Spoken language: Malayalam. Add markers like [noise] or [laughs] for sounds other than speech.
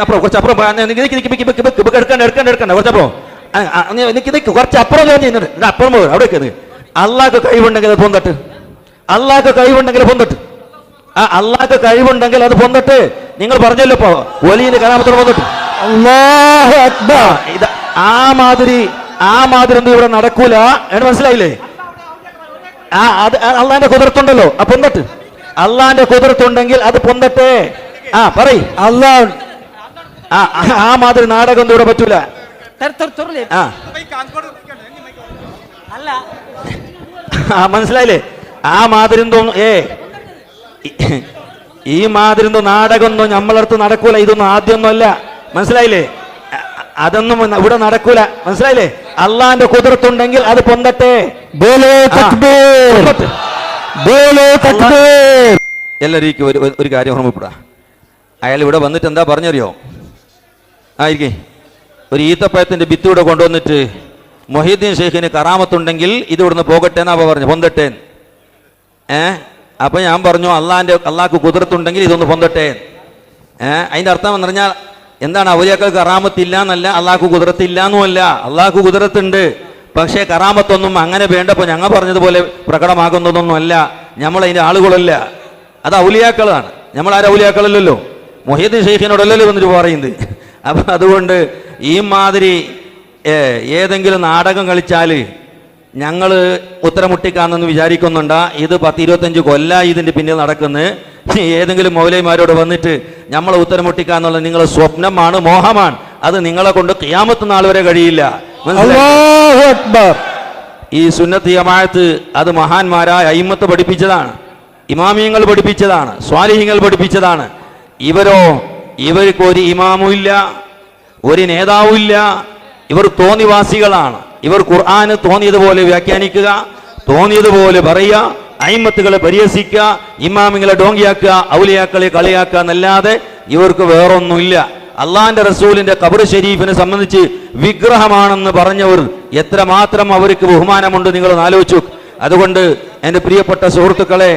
അപ്പുറം കുറച്ച് അപ്പുറം എടുക്കണ്ട എടുക്കണ്ട കുറച്ചപ്പുറം. കുറച്ച് അപ്പുറം ഞാൻ ചെയ്യുന്നുണ്ട്. ഇത് അപ്പുറം പോകും അവിടെ അള്ളാഹ്ക്ക് കഴിവുണ്ടെങ്കിൽ അത് പൊന്തട്ട്. അള്ളാഹ്ക്ക് കഴിവുണ്ടെങ്കിൽ പൊന്തട്ട്. ആ അള്ളാഹ്ക്ക് കഴിവുണ്ടെങ്കിൽ അത് പൊന്തട്ട്. നിങ്ങൾ പറഞ്ഞല്ലോ ഇപ്പോ കലാമത്തോട് പൊന്തട്ട്. ഇത് ആ മാതിരി ആ മാതിരി ഒന്നും ഇവിടെ നടക്കൂല. എന്ന് മനസ്സിലായില്ലേ? ആ അത് ആ അള്ളാന്റെ കുതിർത്തുണ്ടല്ലോ ആ പൊന്തട്ട്. അള്ളാന്റെ കുതിർത്തുണ്ടെങ്കിൽ അത് പൊന്തട്ടെ. ആ പറയ. അള്ളാ. ആ മാതിരി നാടകം ഇവിടെ പറ്റൂല. ആ. മനസ്സിലായില്ലേ? ആ മാതിരി ഏ. ഈ മാതിരി എന്തോ നാടകമൊന്നും നമ്മളടുത്ത് നടക്കൂല. ഇതൊന്നും ആദ്യമൊന്നും അല്ല. മനസ്സിലായില്ലേ? അതൊന്നും ഇവിടെ നടക്കൂല. മനസ്സിലായില്ലേ? അള്ളാന്റെ കുതിർത്തുണ്ടെങ്കിൽ അത് പൊന്തട്ടെ. എല്ലാവരും ഒരു ഒരു- ഒരു കാര്യം ഓർമ്മപ്പെടാ. അയാൾ ഇവിടെ വന്നിട്ട് എന്താ പറഞ്ഞറിയോ? ആയിരിക്കേ ഒരു ഈത്തപ്പഴത്തിന്റെ ഭിത്തി ഇവിടെ കൊണ്ടുവന്നിട്ട് മൊഹീദ്ദീൻ ഷെയ്ഖിന് കറാമത്തുണ്ടെങ്കിൽ ഇത് ഇവിടുന്ന് പോകട്ടെ എന്നാ പറഞ്ഞു. പൊന്തട്ടേൻ ഏ? അപ്പൊ ഞാൻ പറഞ്ഞു അള്ളാന്റെ അള്ളാഹ്ക്ക് കുതിർത്തുണ്ടെങ്കിൽ ഇതൊന്ന് പൊന്തട്ടെ. ഏ? അതിന്റെ അർത്ഥം എന്ന് പറഞ്ഞാൽ എന്താണ്? അവലിയാക്കൾ കറാമത്തില്ല എന്നല്ല അള്ളാഹ്ക്ക് കുതിരത്തില്ല എന്നുമല്ല. അള്ളാഹ്ക്ക് കുതിരത്തുണ്ട് പക്ഷേ കറാമത്തൊന്നും അങ്ങനെ വേണ്ടപ്പോൾ ഞങ്ങൾ പറഞ്ഞതുപോലെ പ്രകടമാകുന്നതൊന്നുമല്ല. നമ്മൾ ആളുകളല്ല. അത് ഔലിയാക്കളാണ്. നമ്മൾ ആരും ഔലിയാക്കളല്ലല്ലോ. മൊഹീദ്ദീൻ ഷെയ്ഖിനോടല്ലല്ലോ എന്നിട്ട് പറയുന്നത്. [laughs] അപ്പം അതുകൊണ്ട് ഈ മാതിരി ഏതെങ്കിലും നാടകം കളിച്ചാൽ ഞങ്ങൾ ഉത്തരമുട്ടിക്കാന്നെന്ന് വിചാരിക്കുന്നുണ്ട. ഇത് പത്ത് ഇരുപത്തഞ്ച് കൊല്ലായി ഇതിന്റെ പിന്നിൽ നടക്കുന്നത് ഏതെങ്കിലും മൗലൈമാരോട് വന്നിട്ട് നമ്മളെ ഉത്തരമുട്ടിക്കാന്നുള്ളത് നിങ്ങളുടെ സ്വപ്നമാണ് മോഹമാണ്. അത് നിങ്ങളെ കൊണ്ട് കിയാമത്ത് നാൾ വരെ കഴിയില്ല. ഈ സുന്നത്ത് ജമാഅത്ത് അത് മഹാന്മാരായ അയിമത്ത് പഠിപ്പിച്ചതാണ്. ഇമാമിയങ്ങൾ പഠിപ്പിച്ചതാണ്. സ്വാലിഹിങ്ങൾ പഠിപ്പിച്ചതാണ്. ഇവരോ ഇവർക്ക് ഒരു ഇമാമും ഇല്ല ഒരു നേതാവും ഇല്ല. ഇവർ തോന്നിവാസികളാണ്. ഇവർ ഖുർആന് തോന്നിയതുപോലെ വ്യാഖ്യാനിക്കുക തോന്നിയതുപോലെ പറയുക അയിമത്തുകളെ പരിഹസിക്കുക ഇമാമിങ്ങളെ ഡോങ്കിയാക്കുക ഔലിയാക്കളെ കളിയാക്കുക എന്നല്ലാതെ ഇവർക്ക് വേറൊന്നുമില്ല. അള്ളാന്റെ റസൂലിന്റെ കബർ ഷെരീഫിനെ സംബന്ധിച്ച് വിഗ്രഹമാണെന്ന് പറഞ്ഞവർ എത്രമാത്രം അവർക്ക് ബഹുമാനമുണ്ട് നിങ്ങൾ ആലോചിച്ചു അതുകൊണ്ട് എന്റെ പ്രിയപ്പെട്ട സുഹൃത്തുക്കളെ